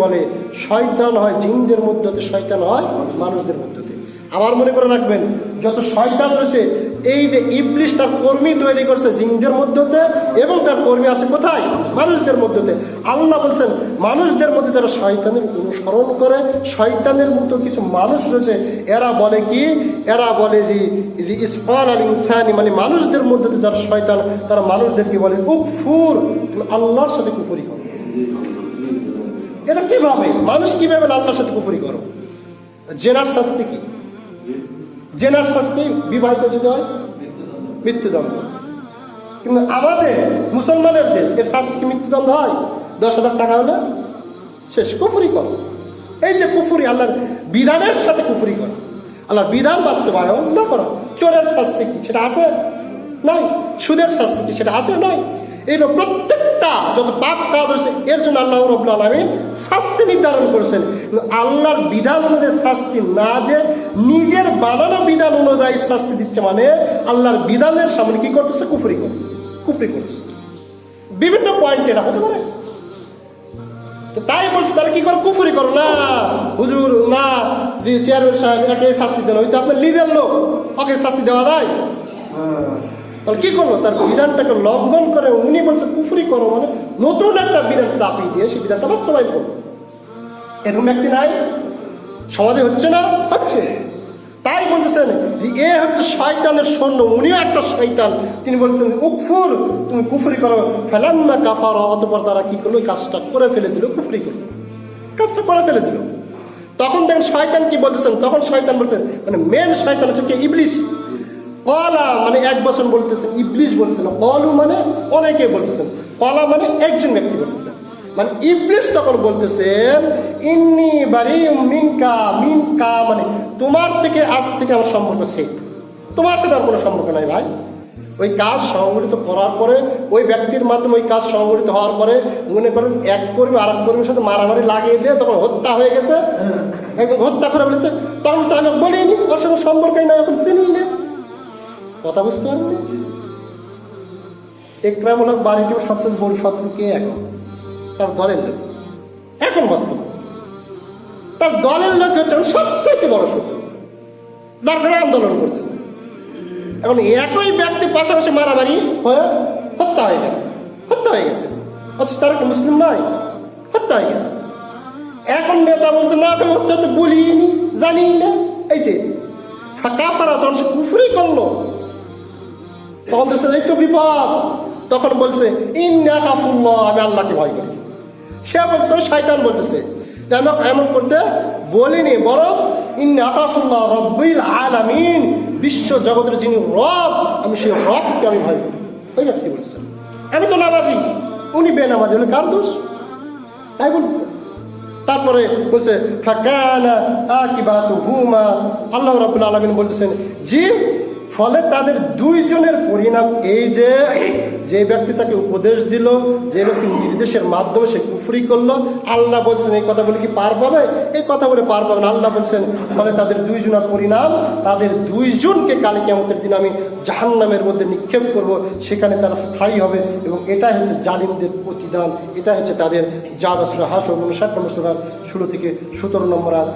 বলে শয়তান হয়, জিনদের মধ্যে হতে শয়তান হয়, মানুষদের মধ্যে হতে। আবার মনে করে রাখবেন, যত শয়তান রয়েছে, এই যে ইবলিশ তার কর্মী তৈরি করছে জিনদের মধ্যতে এবং তার কর্মী আছে কোথায়? মানুষদের মধ্যতে আল্লাহ বলছেন, মানুষদের মধ্যে যারা শয়তানের অনুসরণ করে, শয়তানের মতো কিছু মানুষ রয়েছে, এরা বলে কি? এরা বলে যে ইসফান আল ইনসানি মানে মানুষদের মধ্যে যারা শয়তান, তারা মানুষদেরকে বলে উকফুর, তুমি আল্লাহর সাথে কুপুরি এটা কীভাবে? মানুষ কীভাবে আল্লাহর সাথে কুফরি করো? জেনার শাস্তি কি? জেনার শাস্তি বিবাহিত যদি হয়? মৃত্যুদণ্ড। কিন্তু আমাদের মুসলমানের দেশ এর শাস্তি কি মৃত্যুদণ্ড হয়? দশ হাজার টাকা হলে শেষ। কুফুরি কর। এই যে কুফুরি, আল্লাহর বিধানের সাথে কুফুরি করা। আল্লাহর বিধান বাস্তবায়ন না করো। চোরের শাস্তি কি? সেটা আছে? নাই। সুদের শাস্তি কি? সেটা আছে? নাই। এইরকম প্রত্যেকটা যত পাপ কাজ হচ্ছে এর জন্য আল্লাহ রব্লা আলমী শাস্তি নির্ধারণ করেছেন। আল্লাহর বিধান অনুযায়ী শাস্তি না দিয়ে নিজের বানানো বিধান অনুযায়ী শাস্তি দিচ্ছে মানে আল্লাহর বিধানের সামনে কি করতেছে? কুফরি করছে কুফরি করতেছে। বিভিন্ন পয়েন্ট এটা হতে পারে। তাই বলছি, তাহলে কি করো? কুফুরি করো। না, হুজুর, না চেয়ারম্যান সাহেব একে শাস্তি দেন, ওই তো আপনার লিডার লোক, ওকে শাস্তি দেওয়া যায়? তাহলে কি করল? তার বিধানটাকে লঙ্ঘন করে উনি বলছে, কুফুরি করো মানে নতুন একটা বিধান চাপিয়ে দিয়ে সেই বিধানটা বাস্তবায়ন করো এরকম ব্যক্তি নাই সমাজে হচ্ছে না? হচ্ছে। তাই বলতেছেন, এ হচ্ছে শয়তানের সৈন্য, উনিও একটা শয়তান। তিনি বলছেন, উকফুর, তুমি কুফরি করো। ফেলাম না কাফার, অতপর তারা কি করল? কাজটা করে ফেলে দিল, কুফরি করল। কাজটা করে ফেলে দিল। তখন দেখেন শয়তান কি বলতেছেন? তখন শয়তান বলছেন মানে মেন শয়তান হচ্ছে কে? ইবলিশ কলা মানে এক বছর বলতেছেন ইবলিশ বলতেছেন কলু মানে অনেকে বলছেন কলা মানে একজন ব্যক্তি বলছেন মানে ইবলিশ তখন বলতেছেন ইন্নি বারি মিনকা মিনকা মানে তোমার থেকে আজ থেকে আমার সম্পর্ক সে তোমার সাথে আর কোনো সম্পর্ক নাই ভাই। ওই কাজ সংগঠিত করার পরে ওই ব্যক্তির মাধ্যমে ওই কাজ সংগঠিত হওয়ার পরে মনে করেন এক কর্মী আর এক কর্মীর সাথে মারামারি লাগিয়ে দিয়ে তখন হত্যা হয়ে গেছে। একদম হত্যা করে বলেছে তখন আমি বলিনি ওর সাথে সম্পর্কই নাই এখন চিনি না। কথা বুঝতে পারবেন একরামূলক বাড়িটিও সবচেয়ে বড় শত্রু কে এখন? তার দলের লোক। এখন বর্তমান। তার দলের লোক হচ্ছে সবচেয়ে বড় শত্রু। ডাক্তার আন্দোলন করতেছে। এখন একই ব্যক্তি পাশাপাশি মারামারি হয়ে হত্যা হয়ে গেল হত্যা হয়ে গেছে। অথচ তারা মুসলিম নয় হত্যা হয়ে গেছে। এখন নেতা বলছে, না আমি হত্যা তো বলিনি জানি না। এই যে, ফাঁকা ফারা সে কুফুরি করল তখন বলছে, এই তো বিপদ। তখন বলছে, ইন্না কাফুল্লাহ, আমি আল্লাহকে ভয় করি। সে বলছে, শয়তান বলতেছে। আমি এমন করতে বলিনি, বরং ইন্না কাফুল্লাহ রব্বিল আলামিন, বিশ্ব জগতের যিনি রব, আমি সেই রবকে আমি ভয় করি। ওই ব্যক্তি বলছে, আমি তো নামাজি, উনি বেনামাজি হলে কার দোষ? তাই বলছে। তারপরে বলছে, ফাকানা আকিবাতু হুমা আল্লাহ রাব্বুল আলামিন বলতেছেন, জি ফলে তাদের দুইজনের পরিণাম এই যে যে ব্যক্তি তাকে উপদেশ দিল, যে ব্যক্তি নির্দেশের মাধ্যমে সে কুফরি করল, আল্লাহ বলছেন, এই কথা বলে কি পার পাবে? এই কথা বলে পার পাবে আল্লাহ বলছেন, ফলে তাদের দুইজনের পরিণাম, তাদের দুইজনকে কালী কেমতের দিন আমি জাহান্নামের মধ্যে নিক্ষেপ করব, সেখানে তারা স্থায়ী হবে এবং এটাই হচ্ছে জালিমদের প্রতিদান এটা হচ্ছে তাদের যা সুরা হাস ষাট নম্বর ষোলো থেকে সতেরো নম্বর আজ